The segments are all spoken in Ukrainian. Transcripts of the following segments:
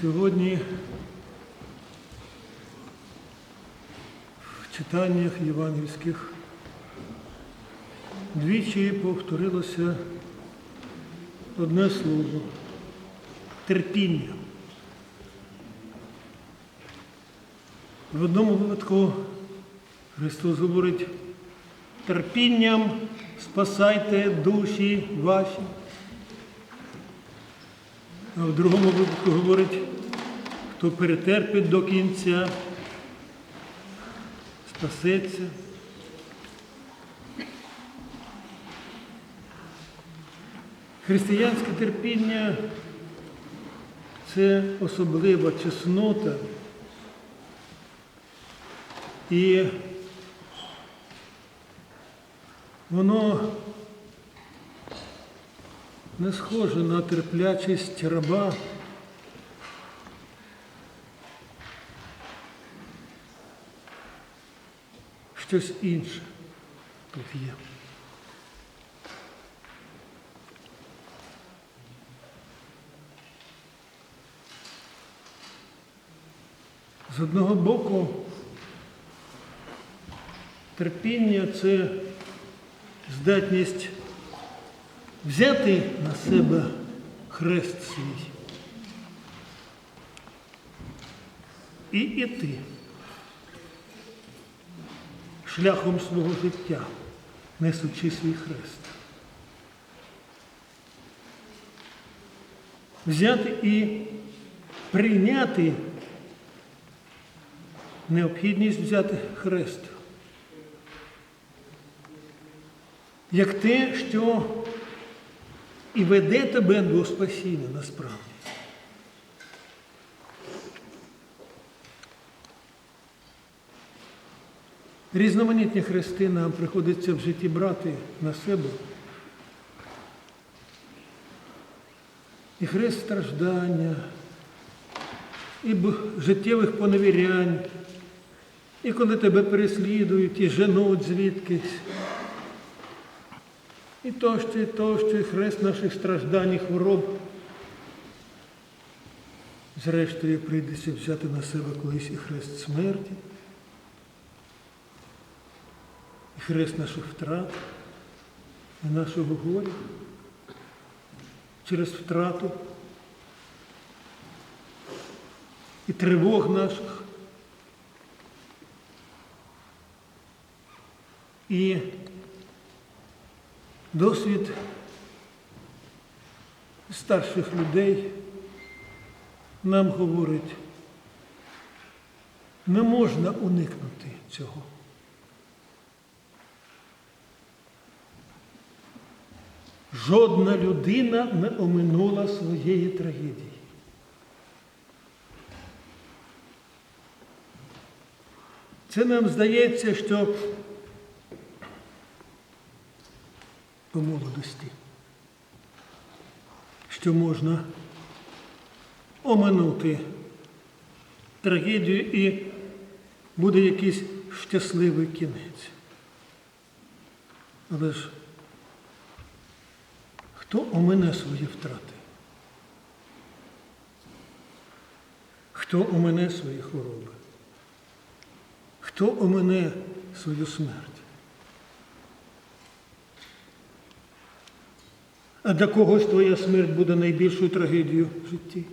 Сьогодні в читаннях євангельських двічі повторилося одне слово терпіння. В одному випадку Христос говорить, терпінням спасайте душі ваші. А в другому випадку говорить, хто перетерпить до кінця, спасеться. Християнське терпіння це особлива чеснота. І воно не схоже на терплячість раба. Щось інше тут є. З одного боку, терпіння це здатність взяти на себе хрест свій і іти шляхом свого життя, несучи свій хрест. Взяти і прийняти необхідність взяти хрест. Як те, що і веде тебе до спасіння насправді. Різноманітні хрести нам приходиться в житті брати на себе. І хрест страждання, і життєвих поневірянь, і коли тебе переслідують і женуть звідкись. І тощо, і тощо, і хрест наших страждань і хвороб. Зрештою, прийдеться взяти на себе колись і хрест смерті, і хрест наших втрат, і нашого горя через втрату і тривог наших. І досвід старших людей нам говорить, не можна уникнути цього. Жодна людина не оминула своєї трагедії. Це нам здається, що по молодості, що можна оминути трагедію і буде якийсь щасливий кінець. Але ж хто омине свої втрати? Хто омине свої хвороби? Хто омине свою смерть? А для когось твоя смерть буде найбільшою трагедією в житті.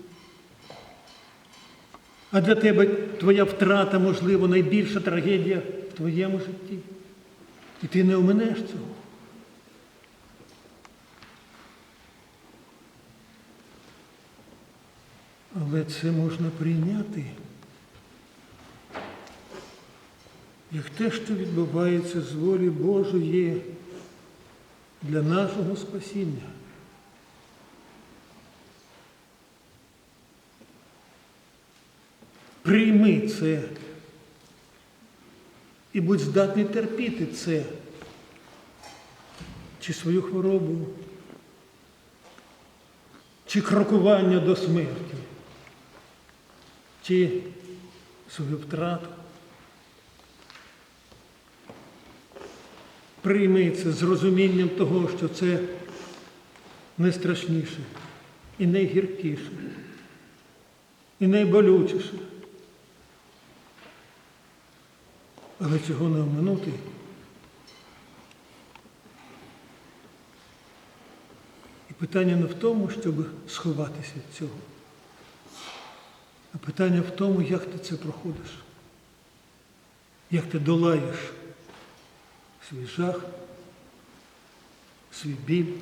А для тебе твоя втрата, можливо, найбільша трагедія в твоєму житті. І ти не оминеш цього. Але це можна прийняти як те, що відбувається з волі Божої для нашого спасіння. Прийми це і будь здатний терпіти це, чи свою хворобу, чи крокування до смерті, чи свою втрату. Прийми це з розумінням того, що це найстрашніше і найгіркіше. і найболючіше. Але цього не оминути. І питання не в тому, щоб сховатися від цього. А питання в тому, як ти це проходиш, як ти долаєш свій жах, свій біль.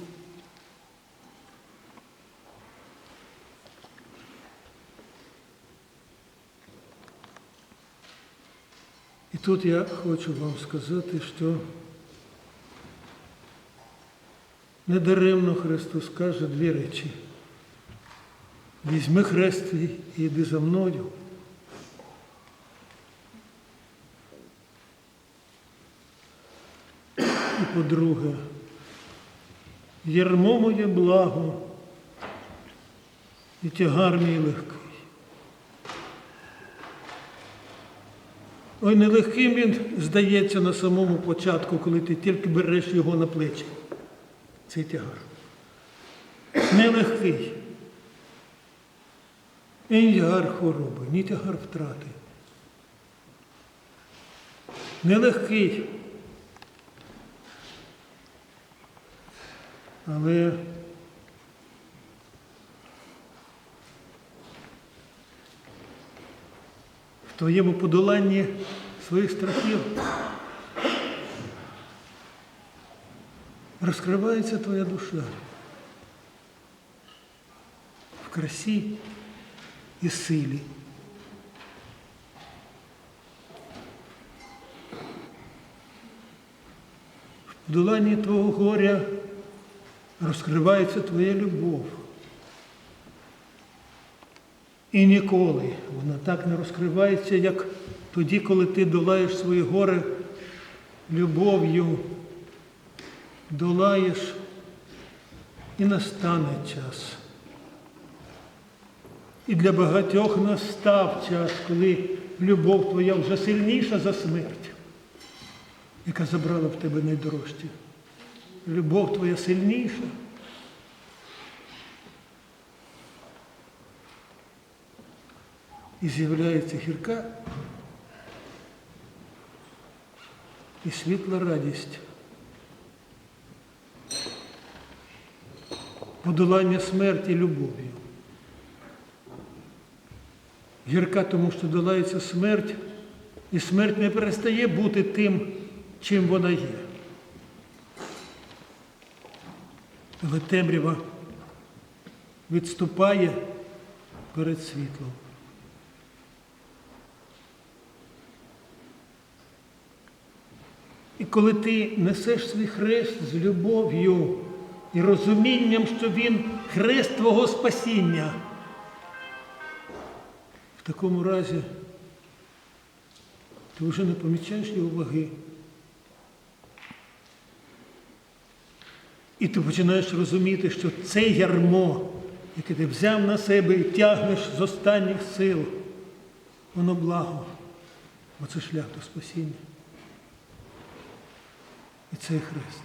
І тут я хочу вам сказати, що недаремно Христос каже дві речі. Візьми хрест і йди за мною. І по-друге, ярмо моє благо і тягар мій легкий. Ой, нелегким він здається на самому початку, коли ти тільки береш його на плечі. Цей тягар. Нелегкий. І ні тягар хвороби, ні тягар втрати. Нелегкий. Але в твоєму подоланні своїх страхів розкривається твоя душа в красі і силі. В подоланні твого горя розкривається твоя любов. І ніколи вона так не розкривається, як тоді, коли ти долаєш свої гори любов'ю, долаєш і настане час. І для багатьох настав час, коли любов твоя вже сильніша за смерть, яка забрала в тебе найдорожче. Любов твоя сильніша. І з'являється гірка і світла радість. Подолання смерті любов'ю. Гірка тому, що долається смерть, і смерть не перестає бути тим, чим вона є. Але темрява відступає перед світлом. І коли ти несеш свій хрест з любов'ю і розумінням, що він хрест твого спасіння, в такому разі ти вже не помічаєш його ваги. І ти починаєш розуміти, що це ярмо, яке ти взяв на себе і тягнеш з останніх сил, воно благо, бо це шлях до спасіння. І цей хрест.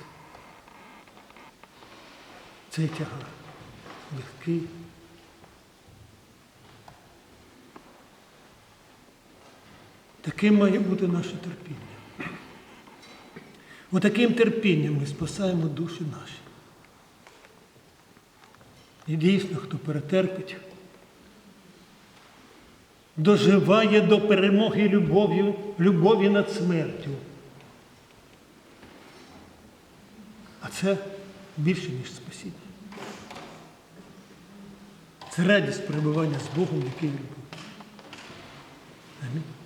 Цей тягар легкий. Таким має бути наше терпіння. Отаким терпінням ми спасаємо душі наші. І дійсно, хто перетерпить, доживає до перемоги любов'ю, любові над смертю. А це більше, ніж спасіння. Це радість перебування з Богом, який любить. Амінь.